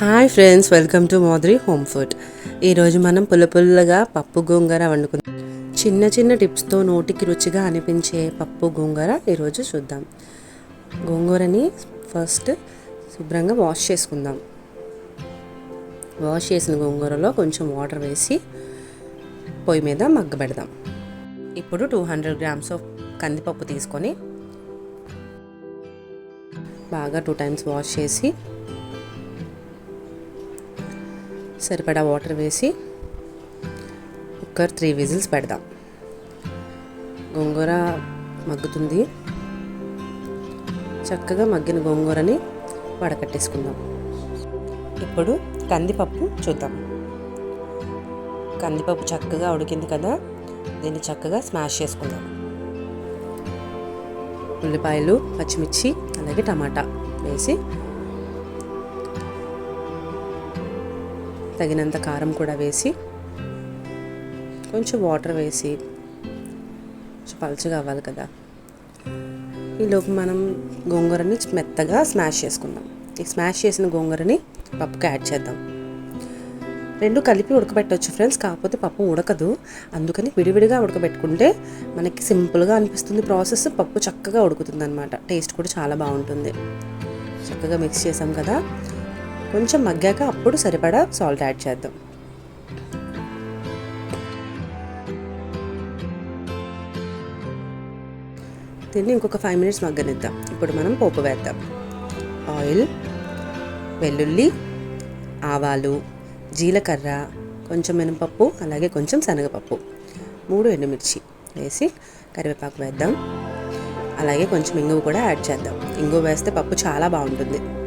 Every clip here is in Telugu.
హాయ్ ఫ్రెండ్స్ వెల్కమ్ టు మోద్రి హోమ్ ఫుడ్. ఈరోజు మనం పుల్ల పుల్లగా పప్పు గోంగూర వండుకుందాం. చిన్న చిన్న టిప్స్తో నోటికి రుచిగా అనిపించే పప్పు గోంగూర ఈరోజు చూద్దాం. గోంగూరని ఫస్ట్ శుభ్రంగా వాష్ చేసుకుందాం. వాష్ చేసిన గోంగూరలో కొంచెం వాటర్ వేసి పొయ్యి మీద మగ్గబెడదాం ఇప్పుడు టూ హండ్రెడ్ గ్రామ్స్ ఆఫ్ కందిపప్పు తీసుకొని బాగా టూ టైమ్స్ వాష్ చేసి సరిపడా వాటర్ వేసి కుక్కర్ త్రీ విజిల్స్ పెడదాం. గోంగూర మగ్గుతుంది. చక్కగా మగ్గిన గోంగూరని వడకట్టేసుకుందాం. ఇప్పుడు కందిపప్పు చూద్దాం. కందిపప్పు చక్కగా ఉడికింది కదా దీన్ని చక్కగా స్మాష్ చేసుకుందాం. ఉల్లిపాయలు పచ్చిమిర్చి అలాగే టమాటా వేసి తగినంత కారం కూడా వేసి కొంచెం వాటర్ వేసి కొంచెం పలుచగా అవ్వాలి కదా. ఈలోపు మనం గోంగూరని మెత్తగా స్మాష్ చేసుకుందాం. ఈ స్మాష్ చేసిన గోంగూరని పప్పుకి యాడ్ చేద్దాం. రెండు కలిపి ఉడకబెట్టవచ్చు ఫ్రెండ్స్ కాకపోతే పప్పు ఉడకదు. అందుకని విడివిడిగా ఉడకబెట్టుకుంటే మనకి సింపుల్గా అనిపిస్తుంది ప్రాసెస్. పప్పు చక్కగా ఉడుకుతుంది అనమాట టేస్ట్ కూడా చాలా బాగుంటుంది. చక్కగా మిక్స్ చేసాం కదా. కొంచెం మగ్గాక అప్పుడు సరిపడా సాల్ట్ యాడ్ చేద్దాం. దీన్ని ఇంకొక ఫైవ్ మినిట్స్ మగ్గనిద్దాం. ఇప్పుడు మనం పోపు వేద్దాం. ఆయిల్ వెల్లుల్లి ఆవాలు జీలకర్ర కొంచెం మినపప్పు అలాగే కొంచెం శనగపప్పు. మూడు ఎండుమిర్చి వేసి కరివేపాకు వేద్దాం. అలాగే కొంచెం ఇంగువ కూడా యాడ్ చేద్దాం. ఇంగువ వేస్తే పప్పు చాలా బాగుంటుంది.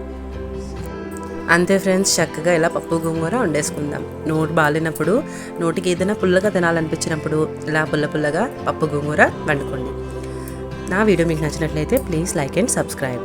అంతే ఫ్రెండ్స్ చక్కగా ఇలా పప్పు గోంగూర వండేసుకుందాం. నోటు బాలినప్పుడు నోటికి ఏదైనా పుల్లగా తినాలనిపించినప్పుడు ఇలా పుల్ల పుల్లగా పప్పు గోంగూర వండుకోండి. నా వీడియో మీకు నచ్చినట్లయితే ప్లీజ్ లైక్ అండ్ సబ్స్క్రైబ్.